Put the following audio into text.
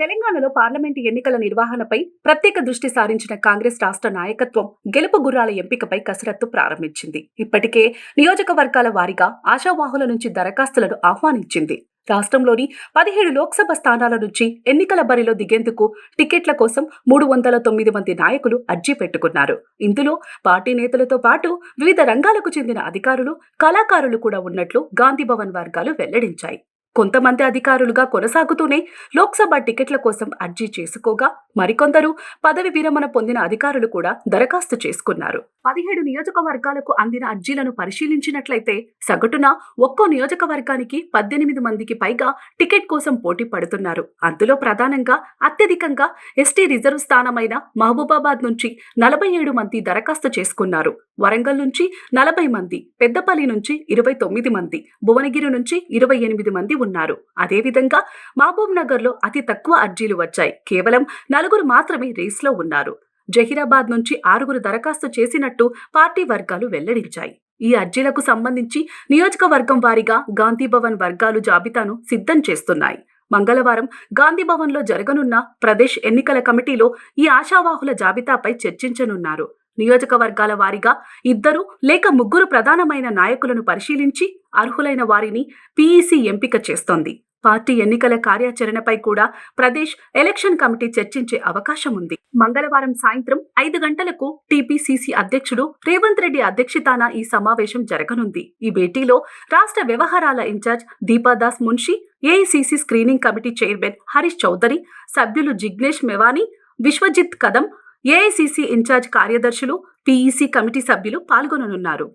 తెలంగాణలో పార్లమెంటు ఎన్నికల నిర్వహణపై ప్రత్యేక దృష్టి సారించిన కాంగ్రెస్ రాష్ట్ర నాయకత్వం గెలుపు గుర్రాల ఎంపికపై కసరత్తు ప్రారంభించింది. ఇప్పటికే నియోజకవర్గాల వారీగా ఆశావాహుల నుంచి దరఖాస్తులను ఆహ్వానించింది. రాష్ట్రంలోని పదిహేడు లోక్సభ స్థానాల నుంచి ఎన్నికల బరిలో దిగేందుకు టికెట్ల కోసం మూడు వందల తొమ్మిది మంది నాయకులు అర్జీ పెట్టుకున్నారు. ఇందులో పార్టీ నేతలతో పాటు వివిధ రంగాలకు చెందిన అధికారులు కళాకారులు కూడా ఉన్నట్లు గాంధీ భవన్ వర్గాలు వెల్లడించాయి. కొంతమంది అధికారులుగా కొనసాగుతూనే లోక్సభ టికెట్ల కోసం అర్జీ చేసుకోగా మరికొందరు పదవి విరమణ పొందిన అధికారులు కూడా దరఖాస్తు చేసుకున్నారు. పదిహేడు నియోజకవర్గాలకు అందిన అర్జీలను పరిశీలించినట్లయితే సగటున ఒక్కో నియోజకవర్గానికి పద్దెనిమిది మందికి పైగా టికెట్ కోసం పోటీ పడుతున్నారు. అందులో ప్రధానంగా అత్యధికంగా ఎస్టీ రిజర్వ్ స్థానమైన మహబూబాబాద్ నుంచి నలభై ఏడు మంది దరఖాస్తు చేసుకున్నారు. వరంగల్ నుంచి నలభై మంది పెద్దపల్లి నుంచి ఇరవై తొమ్మిది మంది భువనగిరి నుంచి ఇరవై ఎనిమిది మంది ఉన్నారు. అదేవిధంగా మహబూబ్ నగర్లో అతి తక్కువ అర్జీలు వచ్చాయి. కేవలం నలుగురు మాత్రమే రేస్లో ఉన్నారు. జహీరాబాద్ నుంచి ఆరుగురు దరఖాస్తు చేసినట్టు పార్టీ వర్గాలు వెల్లడించాయి. ఈ అర్జీలకు సంబంధించి నియోజకవర్గం వారీగా గాంధీభవన్ వర్గాలు జాబితాను సిద్ధం చేస్తున్నాయి. మంగళవారం గాంధీభవన్లో జరగనున్న ప్రదేశ్ ఎన్నికల కమిటీలో ఈ ఆశావాహుల జాబితాపై చర్చించనున్నారు. నియోజకవర్గాల వారీగా ఇద్దరు లేక ముగ్గురు ప్రధానమైన నాయకులను పరిశీలించి అర్హులైన వారిని పీఈసీ ఎంపిక చేస్తోంది. పార్టీ ఎన్నికల కార్యాచరణపై కూడా ప్రదేశ్ ఎలక్షన్ కమిటీ చర్చించే అవకాశం ఉంది. మంగళవారం సాయంత్రం ఐదు గంటలకు టీపీసీసీ అధ్యక్షుడు రేవంత్ రెడ్డి అధ్యక్షతాన ఈ సమావేశం జరగనుంది. ఈ భేటీలో రాష్ట్ర వ్యవహారాల in-charge Deepadas Munshi AICC screening committee chairman Harish Chaudhary సభ్యులు జిగ్నేష్ మెవానీ విశ్వజిత్ కదం ఏఐసీసీ ఇన్ఛార్జ్ కార్యదర్శులు పీఈసీ కమిటీ సభ్యులు పాల్గొననున్నారు.